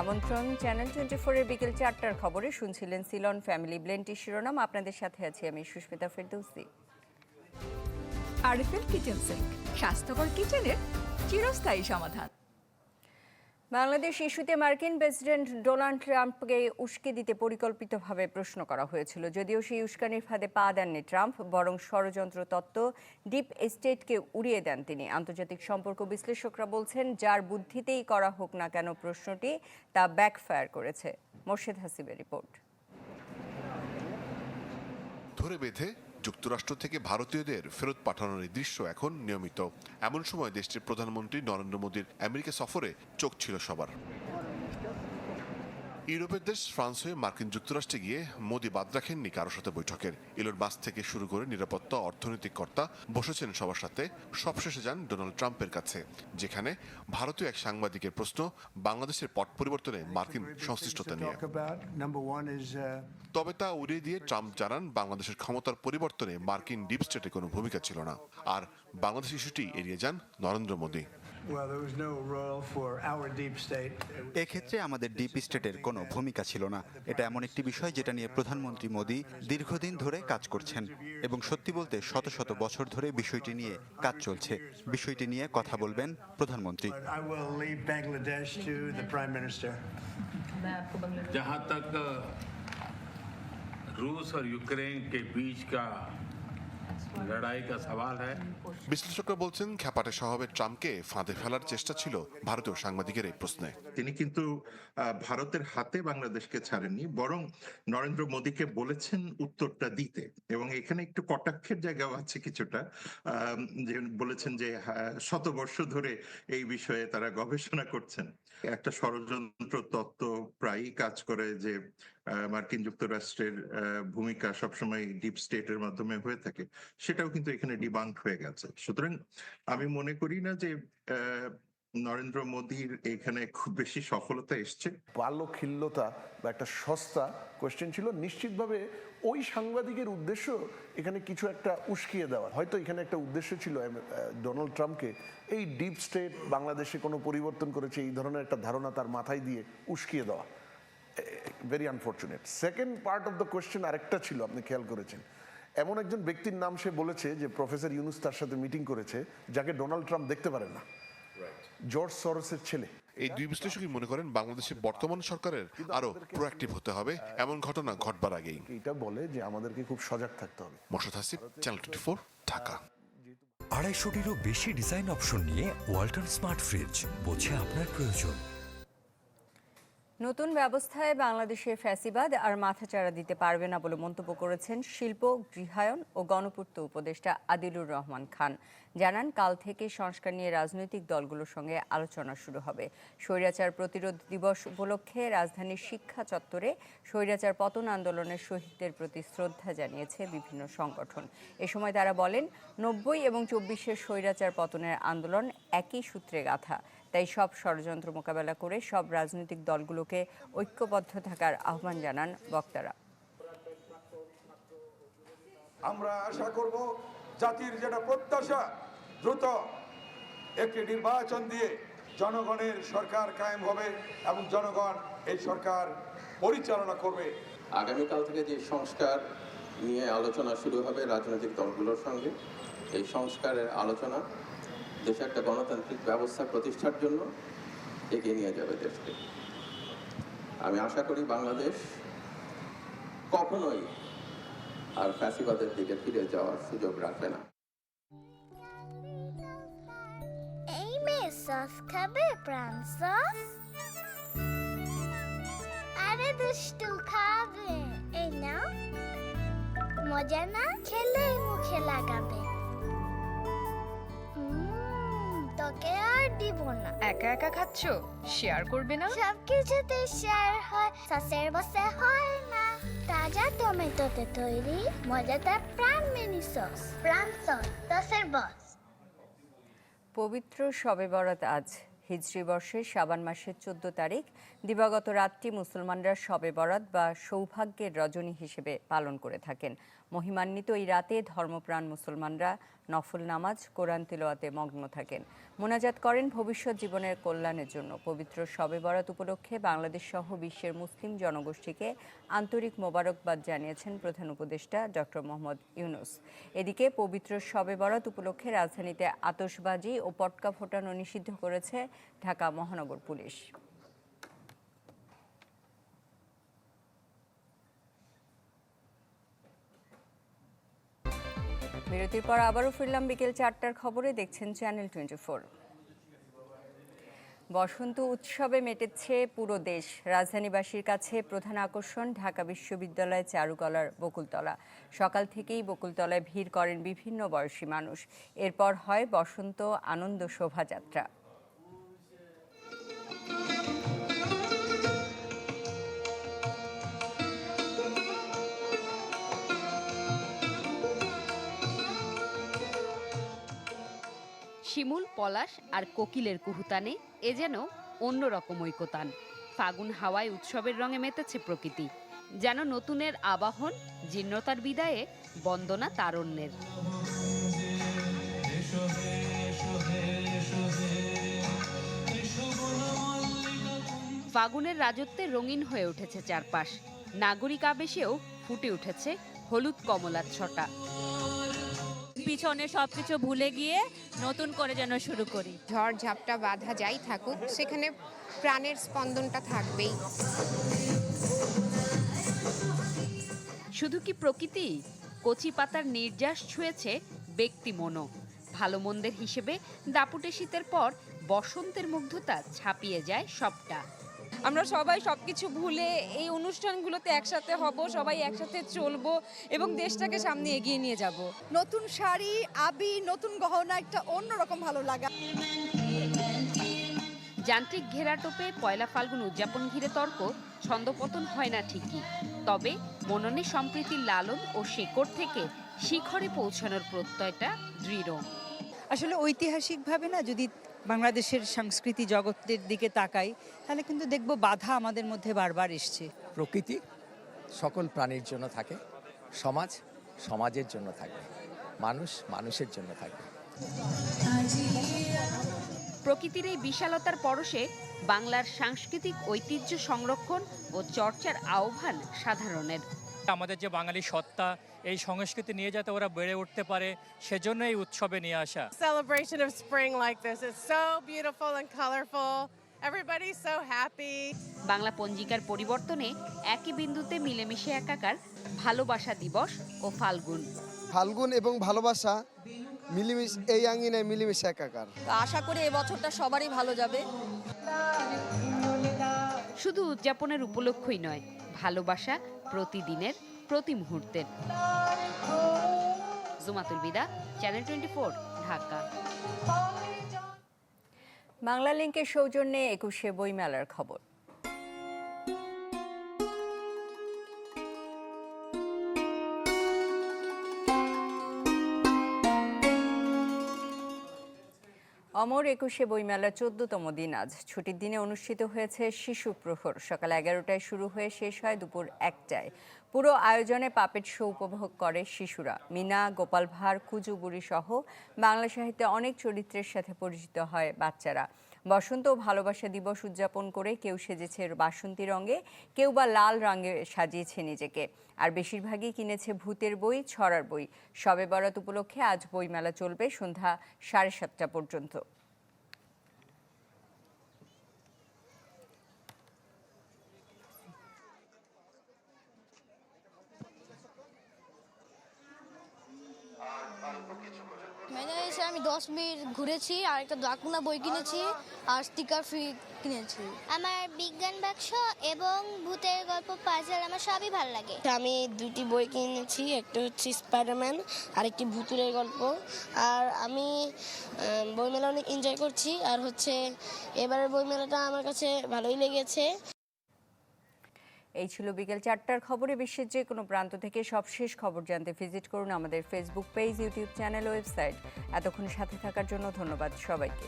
আমন্ত্রণ channel twenty ফোরের বিকেল চারটার খবরে শুনছিলেন সিলন ফ্যামিলি ব্লেন্টি শিরোনাম। আপনাদের সাথে আছি আমি Susmita Ferdousi. RFL kitchen sink স্বাস্থ্যকর কিচেনের চিরস্থায়ী সমাধান। বাংলাদেশ ইস্যুতে মার্কিন প্রেসিডেন্ট ডোনাল্ড ট্রাম্পকে উস্কে দিতে পরিকল্পিতভাবে প্রশ্ন করা হয়েছিল। যদিও সেই উস্কানির ফাঁদে পা দেননি ট্রাম্প, বরং ষড়যন্ত্র তত্ত্ব ডিপ এস্টেটকে উড়িয়ে দেন তিনি। আন্তর্জাতিক সম্পর্ক বিশ্লেষকরা বলছেন, যার বুদ্ধিতেই করা হোক না কেন প্রশ্নটি, তা ব্যাকফায়ার করেছে। মোর্শেদ হাসিবের রিপোর্ট। ধরে বেঁধে যুক্তরাষ্ট্র থেকে ভারতীয়দের ফেরত পাঠানোর দৃশ্য এখন নিয়মিত। এমন সময় দেশটির প্রধানমন্ত্রী নরেন্দ্র মোদীর আমেরিকা সফরে চোখ ছিল সবার। ইউরোপের দেশ ফ্রান্স হয়ে মার্কিন যুক্তরাষ্ট্রে গিয়ে মোদী বাদ রাখেননি কারও সাথে বৈঠকের। ইলোর বাস থেকে শুরু করে নিরাপত্তা অর্থনৈতিক কর্তা বসেছেন সবার সাথে। সবশেষে যান ডোনাল্ড ট্রাম্পের কাছে, যেখানে ভারতীয় এক সাংবাদিকের প্রশ্ন বাংলাদেশের পট পরিবর্তনে মার্কিন সংশ্লিষ্টতা নিয়ে। তবে তা উড়িয়ে দিয়ে ট্রাম্প জানান, বাংলাদেশের ক্ষমতার পরিবর্তনে মার্কিন ডিপ স্টেটে কোনো ভূমিকা ছিল না। আর বাংলাদেশ ইস্যুটি এড়িয়ে যান Narendra Modi. well, there was no role for our deep state. এক্ষেত্রে আমাদের ডিপ স্টেটের কোনো ভূমিকা ছিল না এটা এমন একটি বিষয় যেটা নিয়ে প্রধানমন্ত্রী মোদী দীর্ঘদিন ধরে কাজ করছেন এবং সত্যি বলতে শত শত বছর ধরে বিষয়টি নিয়ে কাজ চলছে বিষয়টি নিয়ে কথা বলবেন প্রধানমন্ত্রী But I will leave Bangladesh to the prime minister. जहां तक रूस और यूक्रेन के बीच का लड़ाई का सवाल है বিশ্লেষকরা বলছেন খ্যাপাটে স্বভাবের ট্রাম্পকে ফাঁদে ফেলার চেষ্টা ছিল ভারতীয় সাংবাদিকের এই প্রশ্নে। তিনি কিন্তু ভারতের হাতে বাংলাদেশকে ছাড়েননি বরং নরেন্দ্র মোদীকে বলেছেন উত্তরটা দিতে। এবং এখানে একটু কটাক্ষের জায়গাও আছে কিছুটা যে বলেছেন যে হ্যাঁ, শত বর্ষ ধরে এই বিষয়ে তারা গবেষণা করছেন। একটা ষড়যন্ত্র তত্ত্ব প্রায়ই কাজ করে যে মার্কিন যুক্তরাষ্ট্রের ভূমিকা সবসময় ডিপ স্টেটের মাধ্যমে হয়ে থাকে। সেটাও কিন্তু এখানে ডিবাঙ্ক হয়ে গেছে। সুতরাং আমি মনে করি না যে নরেন্দ্র মোদীর এখানে খুব বেশি সফলতা এসছে। বাল্যখিল্যতা বা একটা সস্তা কোয়েশ্চেন ছিল। নিশ্চিতভাবে ওই সাংবাদিকের উদ্দেশ্য এখানে কিছু একটা উস্কিয়ে দেওয়া হয়তো এখানে একটা উদ্দেশ্য ছিল ডোনাল্ড ট্রাম্পকে এই ডিপ স্টেট বাংলাদেশে কোনো পরিবর্তন করেছে, এই ধরনের একটা ধারণা তার মাথায় দিয়ে উস্কিয়ে দেওয়া। Very unfortunate second part of the question আরেকটা ছিল, আপনি খেয়াল করেছেন। এমন একজন ব্যক্তির নাম সে বলেছে যে, প্রফেসর ইউনুস তার সাথে মিটিং করেছে, যাকে ডোনাল্ড ট্রাম্প দেখতে পারেন না। জর্জ সরসের ছেলে। এই দুই বিশ্লেষকই মনে করেন বাংলাদেশের বর্তমান সরকারের আরও প্রোঅ্যাক্টিভ হতে হবে। এমন ঘটনা ঘটবার আগেই। এটা বলে যে আমাদেরকে খুব সজাগ থাকতে হবে। Morshed Hasib channel twenty four Dhaka. আড়াইশোটিরও বেশি ডিজাইন অপশন নিয়ে ওয়াল্টন স্মার্ট ফ্রিজ বোঝে আপনার প্রয়োজন। নতুন ব্যবস্থায় বাংলাদেশে ফ্যাসিবাদ আর মাথাচাড়া দিতে পারবে না বলে মন্তব্য করেছেন শিল্প, গৃহায়ন ও গণপূর্ত উপদেষ্টা আদিলুর রহমান খান। জানান, কাল থেকে সংস্কার নিয়ে রাজনৈতিক দলগুলোর সঙ্গে আলোচনা শুরু হবে। স্বৈরাচার প্রতিরোধ দিবস উপলক্ষে রাজধানীর শিক্ষা চত্বরে স্বৈরাচার পতন আন্দোলনের শহীদদের প্রতি শ্রদ্ধা জানিয়েছে বিভিন্ন সংগঠন। এ সময় তারা বলেন, নব্বই এবং চব্বিশের স্বৈরাচার পতনের আন্দোলন একই সূত্রে গাথা। তাই সব ষড়যন্ত্র মোকাবেলা করে সব রাজনৈতিক দলগুলোকে ঐক্যবদ্ধ থাকার আহ্বান জানান বক্তারা। আমরা আশা করব জাতির যেটা প্রত্যাশা দ্রুত একটি নির্বাচন দিয়ে জনগণের সরকার কায়েম হবে এবং জনগণ এই সরকার পরিচালনা করবে। আগামীকাল থেকে যে সংস্কার নিয়ে আলোচনা শুরু হবে রাজনৈতিক দলগুলোর সঙ্গে এই সংস্কারের আলোচনা দেশে একটা গণতান্ত্রিক ব্যবস্থা প্রতিষ্ঠার জন্য এগিয়ে নিয়ে যাবে দেশকে। আমি আশা করি বাংলাদেশ কখনোই আর ফ্যাসিবাদের দিকে ফিরে যাওয়ার সুযোগ রাখবে না। এই মেয়ে সস খাবে, প্রাণ সস? আরে দুষ্টু খাবে। এই নাও। মজা না খেলে মুখে লাগাবে। তোকে আর দিব না। একা একা খাচ্ছ? শেয়ার করবে না? সব কিছুতে শেয়ার হয় সসের বসে হয় না। তাজা টমেটোতে তৈরি মজাদার প্রাণ মিনি সস প্রাণ সস সসের বস পবিত্র শবে বরাত আজ। হিজরি বর্ষের শাবান মাসের চোদ্দ তারিখ দিবাগত রাতটি মুসলমানরা শবে বরাত বা সৌভাগ্যের রজনী হিসেবে পালন করে থাকেন। মহিমান্বিত এই রাতে ধর্মপ্রাণ মুসলমানরা নফল নামাজ, কোরআন তিলোয়াতে মগ্ন থাকেন। মোনাজাত করেন ভবিষ্যৎ জীবনের কল্যাণের জন্য। পবিত্র শবে বরাত উপলক্ষে বাংলাদেশ সহ বিশ্বের মুসলিম জনগোষ্ঠীকে আন্তরিক মোবারকবাদ জানিয়েছেন প্রধান উপদেষ্টা ডক্টর মোহাম্মদ ইউনুস। এদিকে পবিত্র শবে বরাত উপলক্ষে রাজধানীতে আতশবাজি ও পটকা ফোটানো নিষিদ্ধ করেছে ঢাকা মহানগর পুলিশ। বিরতির পর আবারও ফিরলাম বিকেল চারটার খবরে, দেখছেন চ্যানেল টোয়েন্টি বসন্ত উৎসবে মেটেছে পুরো দেশ। রাজধানীবাসীর কাছে প্রধান আকর্ষণ ঢাকা বিশ্ববিদ্যালয় চারুকলার বকুলতলা। সকাল থেকেই বকুলতলায় ভিড় করেন বিভিন্ন বয়সী মানুষ। এরপর হয় বসন্ত আনন্দ শোভাযাত্রা। শিমুল, পলাশ আর কোকিলের কুহুতানে এ যেন অন্যরকম ঐকতান। ফাগুন হাওয়ায় উৎসবের রঙে মেতেছে প্রকৃতি। যেন নতুনের আবাহন, জীর্ণতার বিদায়ে বন্দনা তারণ্যের। ফাগুনের রাজত্বে রঙিন হয়ে উঠেছে চারপাশ। নাগরিক আবেশেও ফুটে উঠেছে হলুদ কমলার ছটা। পিছনে সবকিছু ভুলে গিয়ে নতুন করে যেন শুরু করি। ঝড় ঝাপটা বাধা যাই থাকুক সেখানে প্রাণের স্পন্দনটা থাকবেই। শুধু কি প্রকৃতি? কচি পাতার নির্যাস ছুঁয়েছে ব্যক্তি মনো ভালো মন্দের হিসেবে দাপুটে শীতের পর বসন্তের মুগ্ধতা ছাপিয়ে যায় সবটা। আমরা সবাই সবকিছু ভুলে এই অনুষ্ঠানগুলোতে একসাথে হব সবাই একসাথে চলবো এবং দেশটাকে সামনে এগিয়ে নিয়ে যাব। নতুন শাড়ি আবি নতুন গহনা একটা অন্যরকম ভালো লাগা। যান্ত্রিক ঘেরাটোপে পয়লা ফাল্গুন উদযাপন ঘিরে তর্ক ছন্দপতন হয় না ঠিকই। তবে মননে সম্প্রীতির লালন ও শেকড় থেকে শিখরে পৌঁছানোর প্রত্যয়টা দৃঢ়। আসলে ঐতিহাসিকভাবে না যদি বাংলাদেশের সংস্কৃতি জগতের দিকে তাকাই তাহলে কিন্তু দেখব বাধা আমাদের মধ্যে বারবার এসছে। প্রকৃতি সকল প্রাণীর জন্য থাকে সমাজ সমাজের জন্য থাকবে মানুষ মানুষের জন্য থাকবে প্রকৃতির এই বিশালতার পরশে বাংলার সাংস্কৃতিক ঐতিহ্য সংরক্ষণ ও চর্চার আহ্বান সাধারণের। আমাদের যে বাঙালি সত্তা এই সংস্কৃতি নিয়ে যাতে ওরা বেড়ে উঠতে পারে সেজন্য এই উৎসবে নিয়ে আসা celebration of spring like this. It's so beautiful and colorful. Everybody's so happy. Bangla পঞ্জিকার পরিবর্তনে একই বিন্দুতে মিলেমিশে একাকার ভালোবাসা দিবস ও ফাল্গুন ফাল্গুন এবং ভালোবাসা মিলিমিশ এই আঙ্গিনায় মিলিমিশে একাকার আশা করি এই বছরটা সবারই ভালো যাবে শুধু উদযাপনের উপলক্ষই নয় ভালোবাসা প্রতিদিনের প্রতি মুহূর্তের জুমাতুল বিদা চ্যানেল টোয়েন্টি ঢাকা। বাংলা লিঙ্কের সৌজন্যে একুশে বইমেলার খবর। অমর একুশে বইমেলার চোদ্দতম দিন আজ। ছুটির দিনে অনুষ্ঠিত হয়েছে শিশু প্রহর। সকাল এগারোটায় শুরু হয়ে শেষ হয় দুপুর একটায়। পুরো আয়োজনে পাপেট শো উপভোগ করে শিশুরা। মিনা, গোপাল ভাঁড় কুজুগুড়ি সহ বাংলা সাহিত্যে অনেক চরিত্রের সাথে পরিচিত হয় বাচ্চারা। বসন্ত ও ভালোবাসা দিবস উদযাপন করে কেউ সেজেছে বাসন্তী রঙে, কেউ বা লাল রঙে সাজিয়েছে নিজেকে। আর বেশিরভাগই কিনেছে ভূতের বই, ছড়ার বই। সবে বরাত উপলক্ষে আজ বইমেলা চলবে সন্ধ্যা সাড়ে সাতটা পর্যন্ত। মেলা এসে আমি দশ মিনিট ঘুরেছি আর একটা ডাকুনা বই কিনেছি আর স্টিকার ফ্রি কিনেছি। আমার বিজ্ঞান বাক্স এবং ভূতের গল্প পাজল আমার সবই ভালো লাগে। আমি দুটি বই কিনেছি একটা হচ্ছে স্পাইডারম্যান আর একটি ভুতুরের গল্প। আর আমি বইমেলা অনেক এনজয় করছি আর হচ্ছে এবারের বইমেলাটা আমার কাছে ভালোই লেগেছে। এই ছিল বিকেল চারটার খবরে বিশ্বের যে কোনো প্রান্ত থেকে সবশেষ খবর জানতে ভিজিট করুন আমাদের Facebook page YouTube channel website এতক্ষণ সাথে থাকার জন্য ধন্যবাদ সবাইকে।